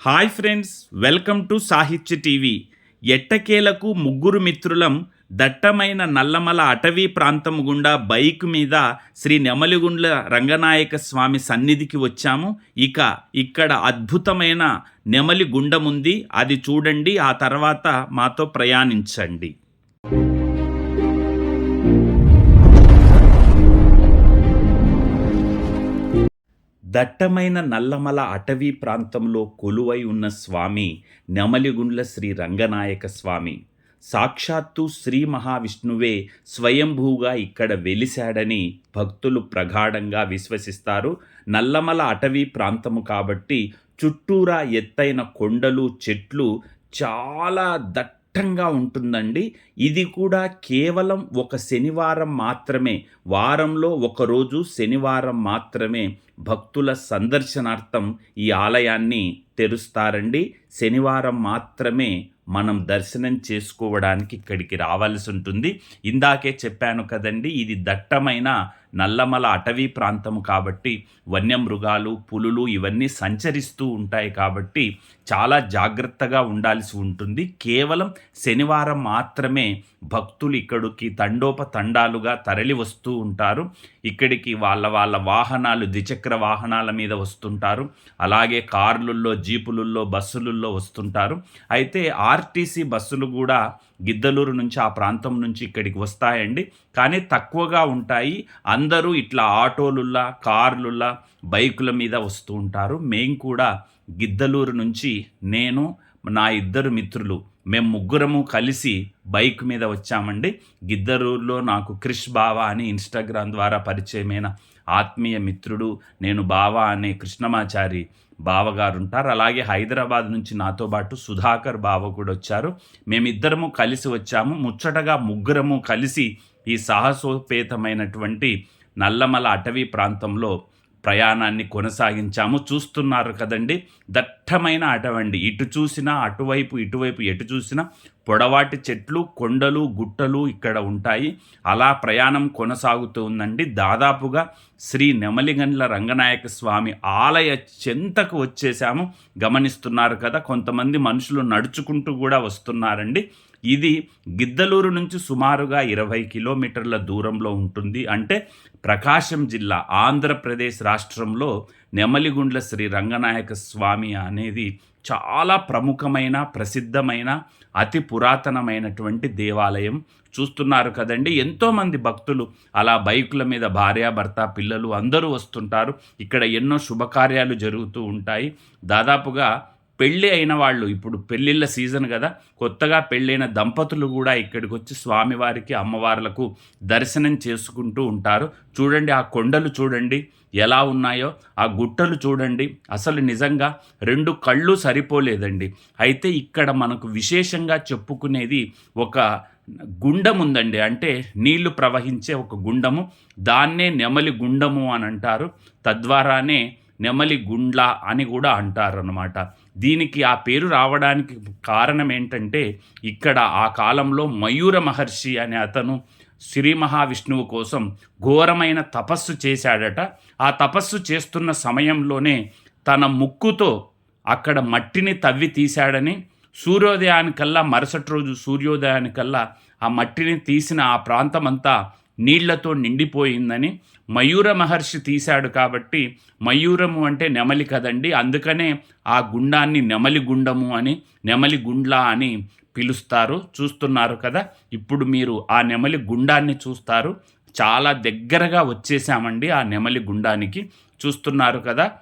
Hi friends welcome to Sahitya TV. ఎట్టకేలకు ముగ్గురు మిత్రులం దట్టమైన నల్లమల అటవీ ప్రాంతం గుండా బైక్ మీద శ్రీ నెమలిగుండ్ల రంగనాయక స్వామి సన్నిధికి వచ్చాము. ఇక ఇక్కడ అద్భుతమైన నెమలి గుండం ఉంది. అది చూడండి ఆ తర్వాత మాతో ప్రయాణించండి. దట్టమైన నల్లమల అటవీ ప్రాంతంలో కొలువై ఉన్న స్వామి నెమలిగుండ్ల శ్రీ రంగనాయక స్వామి. సాక్షాత్తు శ్రీ మహావిష్ణువే స్వయంభూగా ఇక్కడ వెలిశాడని భక్తులు ప్రగాఢంగా విశ్వసిస్తారు. నల్లమల అటవీ ప్రాంతము కాబట్టి చుట్టూరా ఎత్తైన కొండలు చెట్లు చాలా దట్టంగా ఉంటుందండి. ఇది కూడా కేవలం ఒక శనివారం మాత్రమే. వారంలో ఒకరోజు శనివారం మాత్రమే భక్తుల సందర్శనార్థం ఈ ఆలయాన్ని తెరుస్తారండి. శనివారం మాత్రమే మనం దర్శనం చేసుకోవడానికి ఇక్కడికి రావాల్సి ఉంటుంది. ఇందాకే చెప్పాను కదండి ఇది దట్టమైన నల్లమల అటవీ ప్రాంతము కాబట్టి వన్యమృగాలు పులులు ఇవన్నీ సంచరిస్తూ ఉంటాయి కాబట్టి చాలా జాగ్రత్తగా ఉండాల్సి ఉంటుంది. కేవలం శనివారం మాత్రమే భక్తులు ఇక్కడికి తండోపతండాలుగా తరలి వస్తూ ఉంటారు. ఇక్కడికి వాళ్ళ వాళ్ళ వాహనాలు ద్విచక్ర వాహనాల మీద వస్తుంటారు. అలాగే కార్లుల్లో జీపులుల్లో బస్సులుల్లో వస్తుంటారు. అయితే ఆర్టీసీ బస్సులు కూడా గిద్దలూరు నుంచి ఆ ప్రాంతం నుంచి ఇక్కడికి వస్తాయండి. కానీ తక్కువగా ఉంటాయి. అందరూ ఇట్లా ఆటోలుల్లా కార్లుల్లా బైకుల మీద వస్తూ ఉంటారు. మేము కూడా గిద్దలూరు నుంచి నేను నా ఇద్దరు మిత్రులు మేము ముగ్గురము కలిసి బైక్ మీద వచ్చామండి. గిద్దరూరులో నాకు క్రిష్ బావా అని ఇన్స్టాగ్రామ్ ద్వారా పరిచయమైన ఆత్మీయ మిత్రుడు నేను బావా అనే కృష్ణమాచారి బావగారు ఉంటారు అలాగే హైదరాబాద్ నుంచి నాతో పాటు సుధాకర్ బావ కూడా వచ్చారు. మేమిద్దరము కలిసి వచ్చాము. ముచ్చటగా ముగ్గురము కలిసి ఈ సాహసోపేతమైనటువంటి నల్లమల అటవీ ప్రాంతంలో ప్రయాణాన్ని కొనసాగించాము. చూస్తున్నారు కదండి దట్టమైన అటవండి. ఇటు చూసినా అటువైపు ఇటువైపు ఎటు చూసినా పొడవాటి చెట్లు కొండలు గుట్టలు ఇక్కడ ఉంటాయి. అలా ప్రయాణం కొనసాగుతూ ఉందండి. దాదాపుగా శ్రీ నెమలిగండ్ల రంగనాయక స్వామి ఆలయ చెంతకు వచ్చేసాము. గమనిస్తున్నారు కదా కొంతమంది మనుషులు నడుచుకుంటూ కూడా వస్తున్నారండి. ఇది గిద్దలూరు నుంచి సుమారుగా ఇరవై కిలోమీటర్ల దూరంలో ఉంటుంది. అంటే ప్రకాశం జిల్లా ఆంధ్రప్రదేశ్ రాష్ట్రంలో నెమలిగుండ్ల శ్రీ రంగనాయక స్వామి అనేది చాలా ప్రముఖమైన ప్రసిద్ధమైన అతి పురాతనమైనటువంటి దేవాలయం. చూస్తున్నారు కదండి ఎంతోమంది భక్తులు అలా బైకుల మీద భార్యాభర్త పిల్లలు అందరూ వస్తుంటారు. ఇక్కడ ఎన్నో శుభకార్యాలు జరుగుతూ ఉంటాయి. దాదాపుగా పెళ్ళి అయిన వాళ్ళు ఇప్పుడు పెళ్ళిళ్ళ సీజన్ కదా కొత్తగా పెళ్ళైన దంపతులు కూడా ఇక్కడికి వచ్చి స్వామివారికి అమ్మవార్లకు దర్శనం చేసుకుంటూ ఉంటారు. చూడండి ఆ కొండలు చూడండి ఎలా ఉన్నాయో ఆ గుట్టలు చూడండి. అసలు నిజంగా రెండు కళ్ళు సరిపోలేదండి. అయితే ఇక్కడ మనకు విశేషంగా చెప్పుకునేది ఒక గుండం ఉందండి. అంటే నీళ్ళు ప్రవహించే ఒక గుండము దాన్నే నెమలి గుండము అని అంటారు. తద్వారానే నెమలి గుండ్ల అని కూడా అంటారన్నమాట. దీనికి ఆ పేరు రావడానికి కారణం ఏంటంటే ఇక్కడ ఆ కాలంలో మయూర మహర్షి అనే అతను శ్రీ మహావిష్ణువు కోసం ఘోరమైన తపస్సు చేశాడట. ఆ తపస్సు చేస్తున్న సమయంలోనే తన ముక్కుతో అక్కడ మట్టిని తవ్వి తీశాడని సూర్యోదయానికల్లా మరుసటి రోజు సూర్యోదయానికల్లా ఆ మట్టిని తీసిన ఆ ప్రాంతమంతా నీళ్ళతో నిండిపోయిందని మయూర మహర్షి తీశాడు కాబట్టి మయూరము అంటే నెమలి కదండి. అందుకనే ఆ గుండాన్ని నెమలి గుండము అని నెమలి గుండ్లా అని పిలుస్తారు. చూస్తున్నారు కదా ఇప్పుడు మీరు ఆ నెమలి గుండాన్ని చూస్తారు. చాలా దగ్గరగా వచ్చేసామండి ఆ నెమలి గుండానికి. చూస్తున్నారు కదా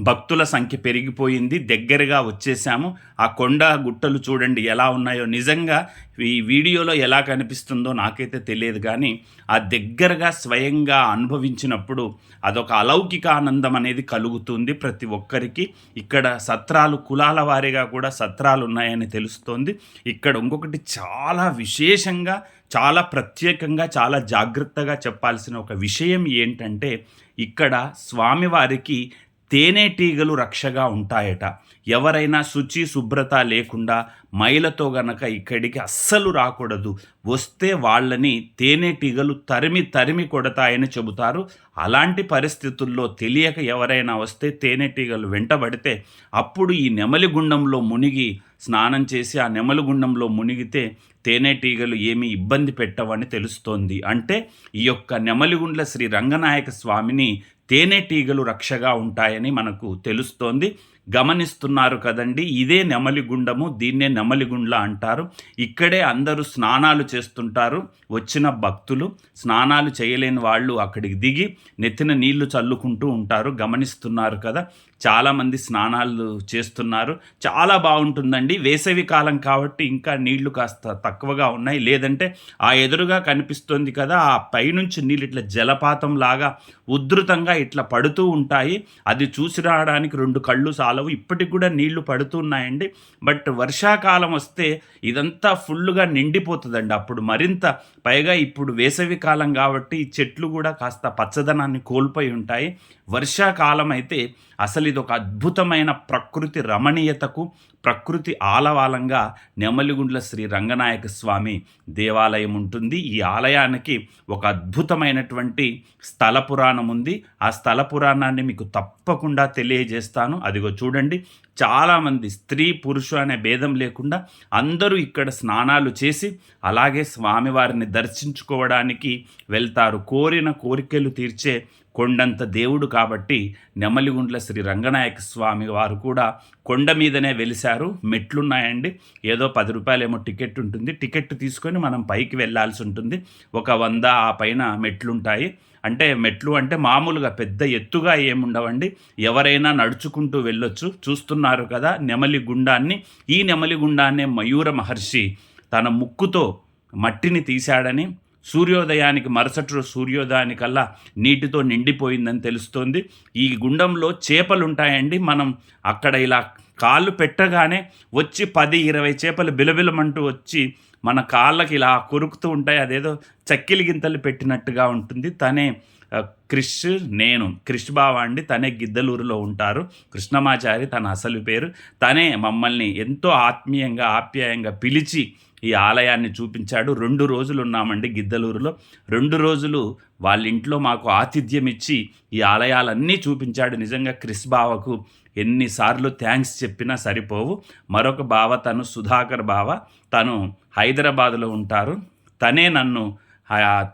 భక్తుల సంఖ్య పెరిగిపోయింది. దగ్గరగా వచ్చేసాము. ఆ కొండ గుట్టలు చూడండి ఎలా ఉన్నాయో. నిజంగా ఈ వీడియోలో ఎలా కనిపిస్తుందో నాకైతే తెలియదు కానీ ఆ దగ్గరగా స్వయంగా అనుభవించినప్పుడు అదొక అలౌకిక ఆనందం అనేది కలుగుతుంది ప్రతి ఒక్కరికి. ఇక్కడ సత్రాలు కులాల వారీగా కూడా సత్రాలు ఉన్నాయని తెలుస్తోంది. ఇక్కడ ఇంకొకటి చాలా విశేషంగా చాలా ప్రత్యేకంగా చాలా జాగ్రత్తగా చెప్పాల్సిన ఒక విషయం ఏంటంటే ఇక్కడ స్వామివారికి తేనెటీగలు రక్షగా ఉంటాయట. ఎవరైనా శుచి శుభ్రత లేకుండా మైలతో గనక ఇక్కడికి అస్సలు రాకూడదు. వస్తే వాళ్ళని తేనెటీగలు తరిమి తరిమి కొడతాయని చెబుతారు. అలాంటి పరిస్థితుల్లో తెలియక ఎవరైనా వస్తే తేనెటీగలు వెంటబడితే అప్పుడు ఈ నెమలిగుండంలో మునిగి స్నానం చేసి ఆ నెమలిగుండంలో మునిగితే తేనెటీగలు ఏమీ ఇబ్బంది పెట్టవని తెలుస్తోంది. అంటే ఈ యొక్క నెమలిగుండ్ల శ్రీ రంగనాయక స్వామిని తేనెటీగలు రక్షగా ఉంటాయని మనకు తెలుస్తోంది. గమనిస్తున్నారు కదండి ఇదే నెమలిగుండము దీన్నే నెమలిగుండ్ల అంటారు. ఇక్కడే అందరూ స్నానాలు చేస్తుంటారు. వచ్చిన భక్తులు స్నానాలు చేయలేని వాళ్ళు అక్కడికి దిగి నెత్తిన నీళ్ళు చల్లుకుంటూ ఉంటారు. గమనిస్తున్నారు కదా చాలామంది స్నానాలు చేస్తున్నారు. చాలా బాగుంటుందండి. వేసవి కాలం కాబట్టి ఇంకా నీళ్ళు కాస్త తక్కువగా ఉన్నాయి. లేదంటే ఆ ఎదురుగా కనిపిస్తుంది కదా ఆ పైనుంచి నీళ్ళు ఇట్లా జలపాతం లాగా ఉధృతంగా ఇట్లా పడుతూ ఉంటాయి. అది చూసి రావడానికి రెండు కళ్ళు సాలవు. ఇప్పటికి కూడా నీళ్ళు పడుతున్నాయండి బట్ వర్షాకాలం వస్తే ఇదంతా ఫుల్గా నిండిపోతుందండి. అప్పుడు మరింత పైగా ఇప్పుడు వేసవి కాలం కాబట్టి ఈ చెట్లు కూడా కాస్త పచ్చదనాన్ని కోల్పోయి ఉంటాయి. వర్షాకాలం అయితే అసలు ఇది ఒక అద్భుతమైన ప్రకృతి రమణీయతకు ప్రకృతి ఆలవాలంగా నెమలిగుండ్ల శ్రీ రంగనాయక స్వామి దేవాలయం ఉంటుంది. ఈ ఆలయానికి ఒక అద్భుతమైనటువంటి స్థల పురాణం ఉంది. ఆ స్థల పురాణాన్ని మీకు తప్పకుండా తెలియజేస్తాను. అదిగో చూడండి. చాలామంది స్త్రీ పురుషు అనే భేదం లేకుండా అందరూ ఇక్కడ స్నానాలు చేసి అలాగే స్వామివారిని దర్శించుకోవడానికి వెళ్తారు. కోరిన కోరికలు తీర్చే కొండంత దేవుడు కాబట్టి నెమలిగుండ్ల శ్రీ రంగనాయక స్వామి వారు కూడా కొండ మీదనే వెలిశారు. మెట్లున్నాయండి. ఏదో పది రూపాయలేమో టికెట్ ఉంటుంది. టికెట్ తీసుకొని మనం పైకి వెళ్ళాల్సి ఉంటుంది. ఒక వంద ఆ పైన మెట్లుంటాయి. అంటే మెట్లు అంటే మామూలుగా పెద్ద ఎత్తుగా ఏముండవండి. ఎవరైనా నడుచుకుంటూ వెళ్ళొచ్చు. చూస్తున్నారు కదా నెమలి గుండాన్ని. ఈ నెమలి గుండాన్నే మయూర మహర్షి తన ముక్కుతో మట్టిని తీశాడని సూర్యోదయానికి మరుసటి సూర్యోదయానికల్లా నీటితో నిండిపోయిందని తెలుస్తోంది. ఈ గుండంలో చేపలు ఉంటాయండి మనం అక్కడ ఇలా కాళ్ళు పెట్టగానే వచ్చి పది ఇరవై చేపలు బిలబిలమంటూ వచ్చి మన కాళ్ళకి ఇలా కొరుకుతూ ఉంటాయి. అదేదో చక్కిలి గింతలు పెట్టినట్టుగా ఉంటుంది. తనే క్రిష్ నేను క్రిష్ బావ అండి తనే గిద్దలూరులో ఉంటారు. కృష్ణమాచారి తన అసలు పేరు. తనే మమ్మల్ని ఎంతో ఆత్మీయంగా ఆప్యాయంగా పిలిచి ఈ ఆలయాన్ని చూపించాడు. రెండు రోజులు ఉన్నామండి గిద్దలూరులో. రెండు రోజులు వాళ్ళ ఇంట్లో మాకు ఆతిథ్యం ఇచ్చి ఈ ఆలయాలన్నీ చూపించాడు. నిజంగా క్రిస్ బావకు ఎన్నిసార్లు థ్యాంక్స్ చెప్పినా సరిపోవు. మరొక బావ తను సుధాకర్ బావ. తను హైదరాబాద్లో ఉంటారు. తనే నన్ను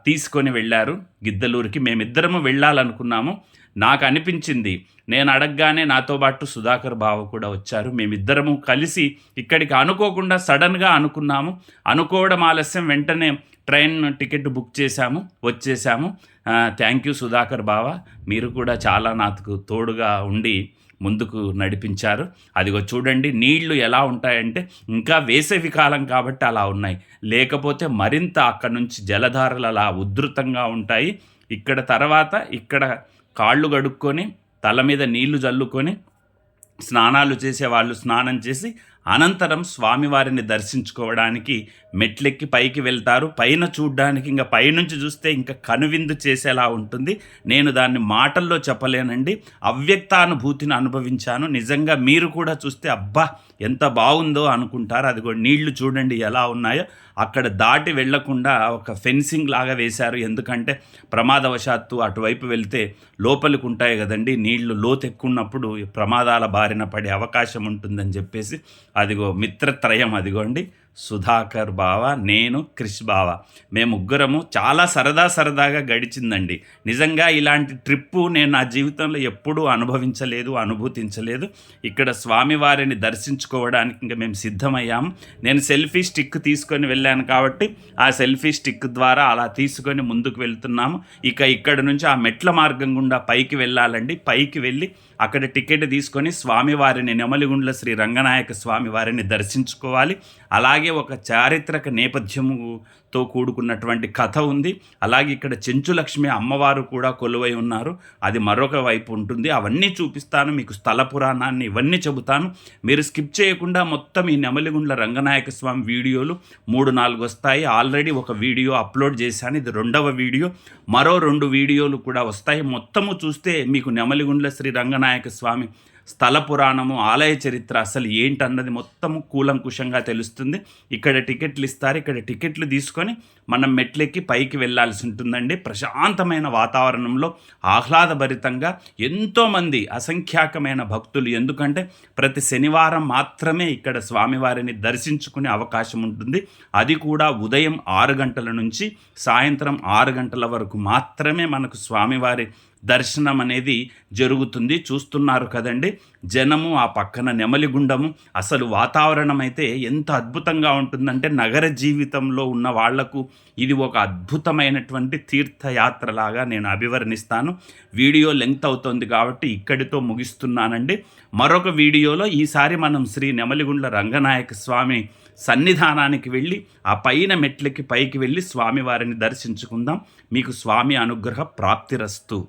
తీసుకొని వెళ్ళారు. గిద్దలూరికి మేమిద్దరము వెళ్ళాలనుకున్నాము. నాకు అనిపించింది నేను అడగగానే నాతో పాటు సుధాకర్ బావ కూడా వచ్చారు. మేమిద్దరము కలిసి ఇక్కడికి అనుకోకుండా సడన్గా అనుకున్నాము. అనుకోవడం ఆలస్యం వెంటనే ట్రైన్ టికెట్ బుక్ చేశాము వచ్చేసాము. థ్యాంక్ యూ సుధాకర్ బావ. మీరు కూడా చాలా నాకు తోడుగా ఉండి ముందుకు నడిపించారు. అదిగో చూడండి నీళ్ళు ఎలా ఉంటాయంటే ఇంకా వేసవి కాలం కాబట్టి అలా ఉన్నాయి. లేకపోతే మరింత అక్కడ నుంచి జలధారలు అలా ఉధృతంగా ఉంటాయి. ఇక్కడ తర్వాత ఇక్కడ కాళ్ళు కడుక్కొని తల మీద నీళ్ళు జల్లుకొని స్నానాలు చేసే వాళ్ళు స్నానం చేసి అనంతరం స్వామివారిని దర్శించుకోవడానికి మెట్లెక్కి పైకి వెళ్తారు. పైన చూడ్డానికి ఇంకా పైనుంచి చూస్తే ఇంకా కనువిందు చేసేలా ఉంటుంది. నేను దాన్ని మాటల్లో చెప్పలేనండి. అవ్యక్తానుభూతిని అనుభవించాను. నిజంగా మీరు కూడా చూస్తే అబ్బా ఎంత బాగుందో అనుకుంటారు. అదిగో నీళ్ళు చూడండి ఎలా ఉన్నాయో. అక్కడ దాటి వెళ్ళకుండా ఒక ఫెన్సింగ్ లాగా వేశారు. ఎందుకంటే ప్రమాదవశాత్తు అటువైపు వెళ్తే లోపలికి ఉంటాయి కదండి. నీళ్ళు లోతెక్కున్నప్పుడు ఉన్నప్పుడు ప్రమాదాల బారిన పడే అవకాశం ఉంటుందని చెప్పేసి అదిగో మిత్రత్రయం అదిగోండి. సుధాకర్ బావ నేను క్రిష్ బావ. మేము ముగ్గురము చాలా సరదా సరదాగా గడిచిందండి. నిజంగా ఇలాంటి ట్రిప్పు నేను నా జీవితంలో ఎప్పుడూ అనుభవించలేదు అనుభూతించలేదు. ఇక్కడ స్వామివారిని దర్శించుకోవడానికి ఇంకా మేము సిద్ధమయ్యాము నేను సెల్ఫీ స్టిక్ తీసుకొని వెళ్ళాను కాబట్టి ఆ సెల్ఫీ స్టిక్ ద్వారా అలా తీసుకొని ముందుకు వెళ్తున్నాము. ఇక ఇక్కడ నుంచి ఆ మెట్ల మార్గం గుండా పైకి వెళ్ళాలండి. పైకి వెళ్ళి అక్కడ టికెట్ తీసుకొని స్వామివారిని నెమలిగుండ్ల శ్రీ రంగనాయక స్వామి వారిని దర్శించుకోవాలి. అలాగే ఒక చారిత్రక నేపథ్యముతో కూడుకున్నటువంటి కథ ఉంది. అలాగే ఇక్కడ చెంచులక్ష్మి అమ్మవారు కూడా కొలువై ఉన్నారు. అది మరొక వైపు ఉంటుంది. అవన్నీ చూపిస్తాను. మీకు స్థల పురాణాన్ని ఇవన్నీ చెబుతాను. మీరు స్కిప్ చేయకుండా మొత్తం ఈ నెమలిగుండ్ల రంగనాయక స్వామి వీడియోలు మూడు నాలుగు వస్తాయి. ఆల్రెడీ ఒక వీడియో అప్లోడ్ చేశాను. ఇది రెండవ వీడియో. మరో రెండు వీడియోలు కూడా వస్తాయి. మొత్తము చూస్తే మీకు నెమలిగుండ్ల శ్రీ రంగనాయక స్వామి స్థల పురాణము ఆలయ చరిత్ర అసలు ఏంటన్నది మొత్తం కూలంకుషంగా తెలుస్తుంది. ఇక్కడ టికెట్లు ఇస్తారు ఇక్కడ టికెట్లు తీసుకొని మనం మెట్లెక్కి పైకి వెళ్ళాల్సి ఉంటుందండి. ప్రశాంతమైన వాతావరణంలో ఆహ్లాదభరితంగా ఎంతోమంది అసంఖ్యాకమైన భక్తులు. ఎందుకంటే ప్రతి శనివారం మాత్రమే ఇక్కడ స్వామివారిని దర్శించుకునే అవకాశం ఉంటుంది. అది కూడా ఉదయం ఆరు గంటల నుంచి సాయంత్రం ఆరు గంటల వరకు మాత్రమే మనకు స్వామివారి దర్శనం అనేది జరుగుతుంది. చూస్తున్నారు కదండి. జనము ఆ పక్కన నెమలిగుండము. అసలు వాతావరణం అయితే ఎంత అద్భుతంగా ఉంటుందంటే నగర జీవితంలో ఉన్న వాళ్ళకు ఇది ఒక అద్భుతమైనటువంటి తీర్థయాత్రలాగా నేను అభివర్ణిస్తాను. వీడియో లెంగ్త్ అవుతుంది కాబట్టి ఇక్కడితో ముగిస్తున్నానండి. మరొక వీడియోలో ఈసారి మనం శ్రీ నెమలిగుండ్ల రంగనాయక స్వామి సన్నిధానానికి వెళ్ళి ఆ పైన మెట్లకి పైకి వెళ్ళి స్వామివారిని దర్శించుకుందాం. మీకు స్వామి అనుగ్రహ ప్రాప్తిరస్తు.